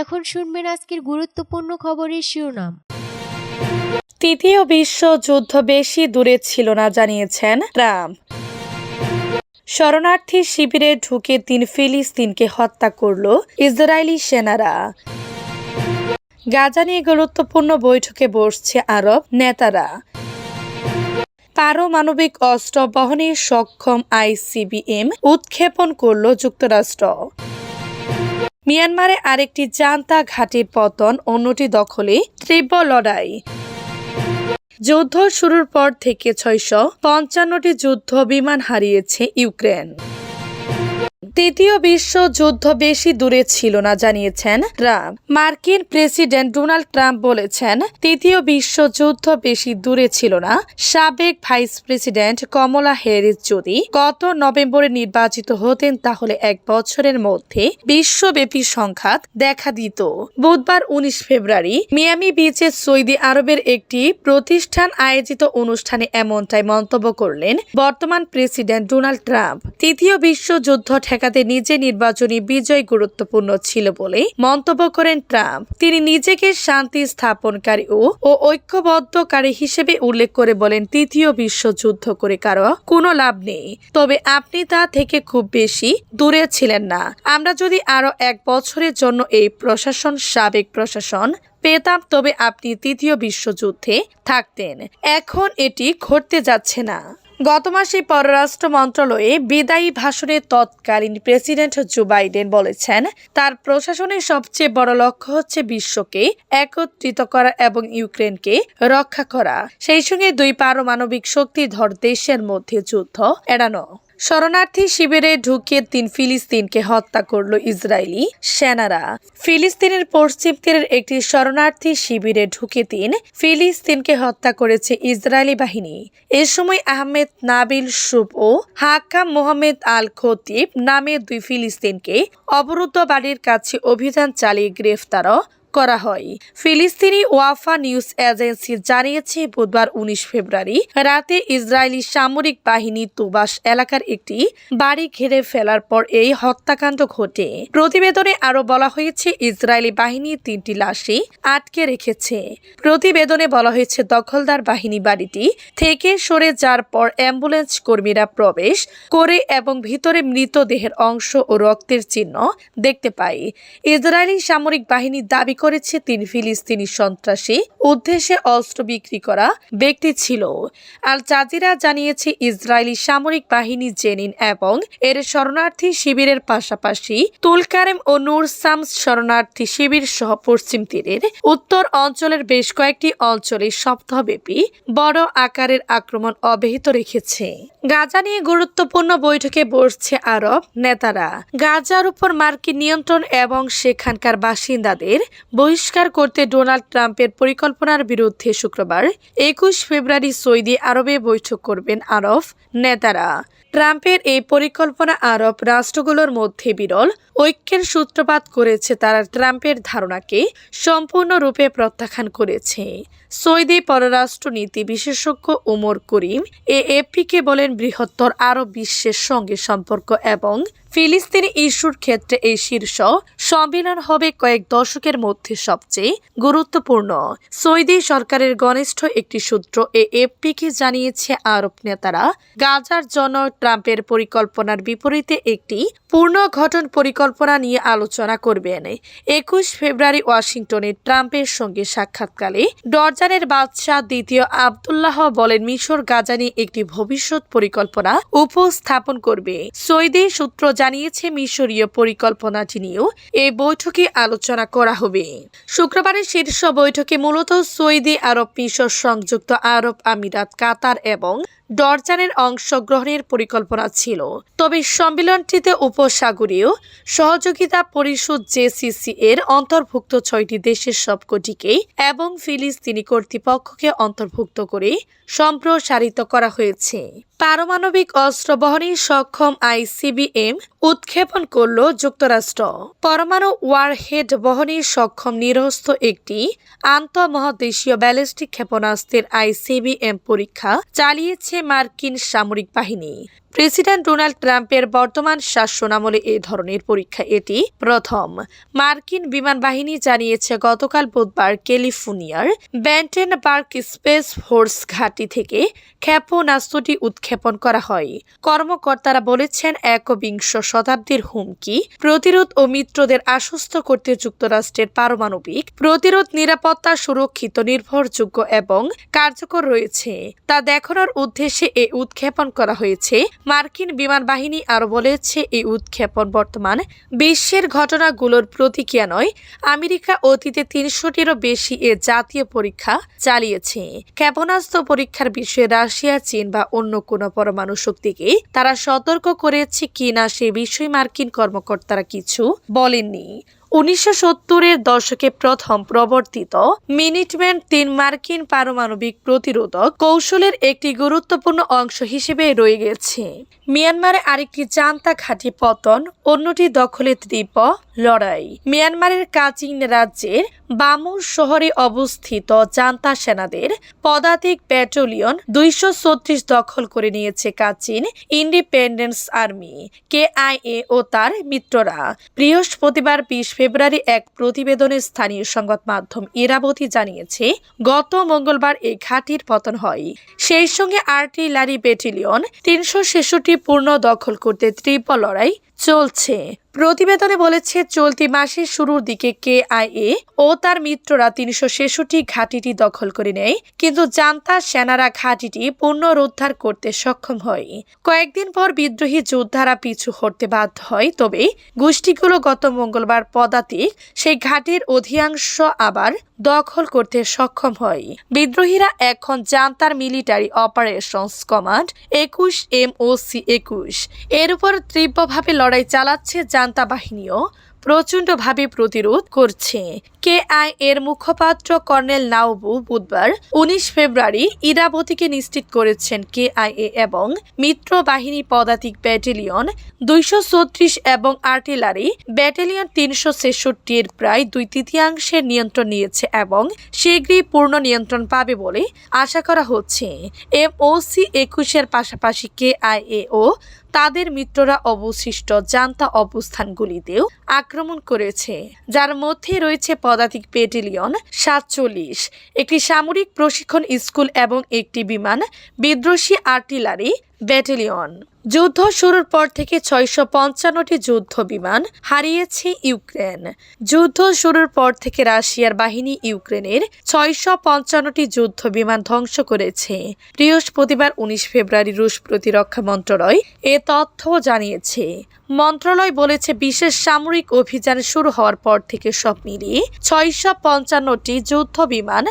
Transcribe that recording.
এখন শুনবেন আজকের গুরুত্বপূর্ণ খবরের শিরোনাম। তৃতীয় বিশ্বযুদ্ধ বেশি দূরে ছিল না, জানিয়েছেন ট্রাম্প। শরণার্থী শিবিরে ঢুকে তিন ফিলিস্তিনকে হত্যা করল ইসরায়েলি সেনারা। গাজা নিয়ে গুরুত্বপূর্ণ বৈঠকে বসছে আরব নেতারা। পারমাণবিক অস্ত্র বহনে সক্ষম আইসিবিএম উৎক্ষেপণ করল যুক্তরাষ্ট্র। মিয়ানমারে আরেকটি জান্তা ঘাটির পতন, অন্যটি দখলে তীব্র লড়াই। যুদ্ধ শুরুর পর থেকে ছয়শো পঞ্চান্নটি যুদ্ধ বিমান হারিয়েছে ইউক্রেন। তৃতীয় বিশ্বযুদ্ধ বেশি দূরে ছিল না, জানিয়েছেন ট্রাম্প। মার্কিন প্রেসিডেন্ট ডোনাল্ড ট্রাম্প বলেছেন তৃতীয় বিশ্বযুদ্ধ বেশি দূরে ছিল না। সাবেক ভাইস প্রেসিডেন্ট কমলা হ্যারিস যদি গত নভেম্বরে নির্বাচিত হতেন, তাহলে এক বছরের মধ্যে বিশ্বব্যাপী সংঘাত দেখা দিত। বুধবার উনিশ ফেব্রুয়ারি মিয়ামি বিচে সৌদি আরবের একটি প্রতিষ্ঠান আয়োজিত অনুষ্ঠানে এমনটাই মন্তব্য করলেন বর্তমান প্রেসিডেন্ট ডোনাল্ড ট্রাম্প। তৃতীয় বিশ্বযুদ্ধ ঠেকাতে নিজে নির্বাচনী বিজয় গুরুত্বপূর্ণ ছিল বলে মন্তব্য করেন ট্রাম্প। তিনি নিজেকে শান্তি স্থাপনকারী ও ঐক্যবদ্ধকারী হিসেবে উল্লেখ করে বলেন, তৃতীয় বিশ্বযুদ্ধ করে কারও কোনো লাভ নেই। তবে আপনি তা থেকে খুব বেশি দূরে ছিলেন না। আমরা যদি আরও এক বছরের জন্য এই প্রশাসন, সাবেক প্রশাসন পেতাম, তবে আপনি তৃতীয় বিশ্বযুদ্ধে থাকতেন। এখন এটি ঘটতে যাচ্ছে না। গত মাসে পররাষ্ট্র মন্ত্রণালয়ে বিদায়ী ভাষণে তৎকালীন প্রেসিডেন্ট জো বাইডেন বলেছেন, তার প্রশাসনের সবচেয়ে বড় লক্ষ্য হচ্ছে বিশ্বকে একত্রিত করা এবং ইউক্রেনকে রক্ষা করা। সেই সঙ্গে দুই পারমাণবিক শক্তিধর দেশের মধ্যে যুদ্ধ এড়ানো। শরণার্থী শিবিরে ঢুকে তিন ফিলিস্তিনকে হত্যা করল ইসরায়েলি সেনারা। ফিলিস্তিনের পশ্চিম তীরের একটি শরণার্থী শিবিরে ঢুকে তিন ফিলিস্তিনকে হত্যা করেছে ইসরায়েলি বাহিনী। এ সময় আহমেদ নাবিল সুব ও হাকাম মোহাম্মদ আল খতিব নামে দুই ফিলিস্তিনকে অবরুদ্ধ বাড়ির কাছে অভিযান চালিয়ে গ্রেফতারও করা হয়। ফিলিস্তিনি ওয়াফা নিউজ এজেন্সি জানিয়েছে, বুধবার উনিশ ফেব্রুয়ারি রাতে ইসরায়েলি সামরিক বাহিনী তুবাস এলাকার একটি বাড়ি ঘিরে ফেলার পর এই হত্যাকাণ্ড ঘটে। প্রতিবেদনে আরও বলা হয়েছে, ইসরায়েলি বাহিনী তিনটি লাশই আটকে রেখেছে। প্রতিবেদনে বলা হয়েছে, দখলদার বাহিনী বাড়িটি থেকে সরে যাওয়ার পর অ্যাম্বুলেন্স কর্মীরা প্রবেশ করে এবং ভিতরে মৃতদেহের অংশ ও রক্তের চিহ্ন দেখতে পায়। ইসরায়েলি সামরিক বাহিনী দাবি করেছে তিন ফিলিস্তিনি সন্ত্রাসী। উদ্দেশ্যে অস্ত্র বিক্রি করা ব্যক্তি ছিল। আল জাজিরা জানিয়েছে, ইসরায়েলি সামরিক বাহিনী জেনিন এবং এর শরণার্থী শিবিরের পাশাপাশি তুলকারেম ও নূর সামস শরণার্থী শিবির সহ পশ্চিম তীরের উত্তর অঞ্চলের বেশ কয়েকটি অঞ্চলে সপ্তাহব্যাপী বড় আকারের আক্রমণ অব্যাহত রেখেছে। গাজা নিয়ে গুরুত্বপূর্ণ বৈঠকে বসছে আরব নেতারা। গাজার উপর মার্কিন নিয়ন্ত্রণ এবং সেখানকার বাসিন্দাদের বহিষ্কার করতে ডোনাল্ড ট্রাম্পের পরিকল্পনার বিরুদ্ধে শুক্রবার একুশ ফেব্রুয়ারি সৌদি আরবে বৈঠক করবেন আরব নেতারা। ট্রাম্পের এই পরিকল্পনা আরব রাষ্ট্রগুলোর মধ্যে বিরল, ঐক্যের সূত্রপাত করেছে তারা ট্রাম্পের ধারণাকে সম্পূর্ণরূপে প্রত্যাখ্যান করেছে। সৌদি পররাষ্ট্রনীতি বিশেষজ্ঞ ওমর করিম এ এপিকে বলেন বৃহত্তর আরব বিশ্বের সঙ্গে সম্পর্ক এবং ফিলিস্তিনি ইস্যুর ক্ষেত্রে এই শীর্ষ সম্মেলন হবে কয়েক দশকের মধ্যে সবচেয়ে গুরুত্বপূর্ণ। সৌদি সরকারের ঘনিষ্ঠ একটি সূত্র এ এফপিকে জানিয়েছে, আরব নেতারা গাজার জন্য ট্রাম্পের পরিকল্পনার বিপরীতে একটি পূর্ণ গঠন পরিকল্পনা নিয়ে আলোচনা করবেন। একুশ ফেব্রুয়ারি ওয়াশিংটনে ট্রাম্পের সঙ্গে সাক্ষাৎকালে ডরজানের বাদশাহ দ্বিতীয় আবদুল্লাহ বলেন, মিশর গাজা নিয়ে একটি ভবিষ্যৎ পরিকল্পনা উপস্থাপন করবে। সৌদি সূত্র জানিয়েছে, মিশরীয় পরিকল্পনাটি নিয়েও এই বৈঠকে আলোচনা করা হবে। শুক্রবারের শীর্ষ বৈঠকে মূলত সৌদি আরব মিশর সংযুক্ত আরব আমিরাত, কাতার এবং ডরজানের অংশগ্রহণের পরিকল্পনা ছিল। তবে সম্মেলনটিতে উপসাগরীয় সহযোগিতা পরিষদ জেসিসি এর অন্তর্ভুক্ত ছয়টি দেশের সবকটিকে এবং ফিলিস্তিনি কর্তৃপক্ষকে অন্তর্ভুক্ত করে সম্প্রসারিত করা হয়েছে। পারমাণবিক অস্ত্র বহনে সক্ষম আইসিবিএম উৎক্ষেপণ করল যুক্তরাষ্ট্র। পরমাণু ওয়ারহেড বহনে সক্ষম নিরস্থ একটি আন্তঃমহাদেশীয় ব্যালিস্টিক ক্ষেপণাস্ত্রের আইসিবিএম পরীক্ষা চালিয়েছে মার্কিন সামরিক বাহিনী। প্রেসিডেন্ট ডোনাল্ড ট্রাম্পের বর্তমান শাসনামলে এ ধরনের পরীক্ষা এটি প্রথম। মার্কিন বিমান বাহিনী জানিয়েছে, গতকাল বুধবার ক্যালিফোর্নিয়ার ব্যান্টেনবার্গ স্পেস ফোর্স ঘাঁটি থেকে ক্ষেপণাস্ত্রটি উৎক্ষেপণ করা হয়। কর্মকর্তারা বলেছেন একবিংশ শতাব্দীর হুমকি প্রতিরোধ ও মিত্রদের আশ্বস্ত করতে যুক্তরাষ্ট্রের পারমাণবিক প্রতিরোধ, নিরাপত্তা, সুরক্ষিত, নির্ভরযোগ্য এবং কার্যকর রয়েছে। তা দেখানোর উদ্দেশ্যে এ উৎক্ষেপণ করা হয়েছে মার্কিন বিমান বাহিনী আরও বলেছে, এই উৎক্ষেপণ বর্তমান বিশ্বের ঘটনাগুলোর প্রতিক্রিয়া নয়। আমেরিকা অতীতে তিনশোটিরও বেশি এ জাতীয় পরীক্ষা চালিয়েছে। ক্ষেপণাস্ত্র পরীক্ষার বিষয়ে রাশিয়া, চীন বা অন্য কোনো পরমাণু শক্তিকে তারা সতর্ক করেছে কিনা সে বিষয়ে মার্কিন কর্মকর্তারা কিছু বলেননি। উনিশশো সত্তরের দশকে প্রথম প্রবর্তিত মিনিটম্যান তিন মার্কিন পারমাণবিক প্রতিরোধক কৌশলের একটি গুরুত্বপূর্ণ অংশ হিসেবে রয়ে গেছে। মিয়ানমারে আরেকটি জান্তা ঘাঁটি পতন, অন্যটি দখলে দ্বীপ লড়াই। মিয়ানমারের কাচিং রাজ্যের বামুর শহরে অবস্থিত জান্তা সেনাদের পদাতিক ব্যাটালিয়ন দুইশো ছত্রিশ দখল করে নিয়েছে কাচিন ইন্ডিপেন্ডেন্স আর্মি, কেআইএ ও তার মিত্ররা। বৃহস্পতিবার বিশ ফেব্রুয়ারি এক প্রতিবেদনে স্থানীয় সংবাদ মাধ্যম ইরাবতী জানিয়েছে, গত মঙ্গলবার এই ঘাঁটির পতন হয়। সেই সঙ্গে আর্টিলারি ব্যাটালিয়ন তিনশো ছেষট্টি পূর্ণ দখল করতে তীব্র লড়াই চলছে। প্রতিবেদনে বলেছে, চলতি মাসের শুরুর দিকে কে কেআইএ ও তার মিত্ররা তিনশো ছেষট্টি ঘাঁটিটি দখল করে নেয়, কিন্তু জান্তা সেনারা ঘাঁটিটি পুনরুদ্ধার করতে সক্ষম হয়। কয়েকদিন পর বিদ্রোহী যোদ্ধারা পিছু হটতে বাধ্য হয়, তবে গোষ্ঠীগুলো গত মঙ্গলবার পদাতিক, সেই ঘাঁটির অধিকাংশ আবার দখল করতে সক্ষম হয়। বিদ্রোহীরা এখন জান্তার মিলিটারি অপারেশনস কমান্ড একুশ এম ও সি একুশ। এর উপর তীব্রভাবে লড়াই চালাচ্ছে জান্তা বাহিনীও। প্রচণ্ডভাবে প্রতিরোধ করছে। কেআই এর মুখপাত্র কর্নেল নাওবু বুধবার উনিশ ফেব্রুয়ারি ইরাবতীকে নিশ্চিত করেছেন কেআইএ এবং মিত্র বাহিনী পদাতিক ব্যাটালিয়ন দুইশো ছত্রিশ এবং আর্টিলারি ব্যাটালিয়ন তিনশো ছেষট্টির প্রায় দুই তৃতীয়াংশের নিয়ন্ত্রণ নিয়েছে এবং শীঘ্রই পূর্ণ নিয়ন্ত্রণ পাবে বলে আশা করা হচ্ছে। এমওসি একুশের পাশাপাশি কেআইএ ও তাদের মিত্ররা অবশিষ্ট জান্তা অবস্থানগুলিতেও আক্রমণ করেছে। যার মধ্যে রয়েছে পদাতিক পেটেলিয়ন সাতচল্লিশ, একটি সামরিক প্রশিক্ষণ স্কুল এবং একটি বিমান বিদ্রোহী আর্টিলারি ব্যাটালিয়ন। যুদ্ধ শুরুর পর থেকে ছয়শো পঞ্চান্নটি যুদ্ধ বিমান হারিয়েছে ইউক্রেন। যুদ্ধ শুরুর পর থেকে রাশিয়ার বাহিনী ইউক্রেনের ছয়শো পঞ্চান্নটি যুদ্ধ বিমান ধ্বংস করেছে। বৃহস্পতিবার উনিশ ফেব্রুয়ারি রুশ প্রতিরক্ষা মন্ত্রণালয় এ তথ্য জানিয়েছে। মন্ত্রণালয় বলেছে, বিশেষ সামরিক অভিযান শুরু হওয়ার পর থেকে সব মিলিয়ে ছয়শো পঞ্চান্নটি যুদ্ধ বিমান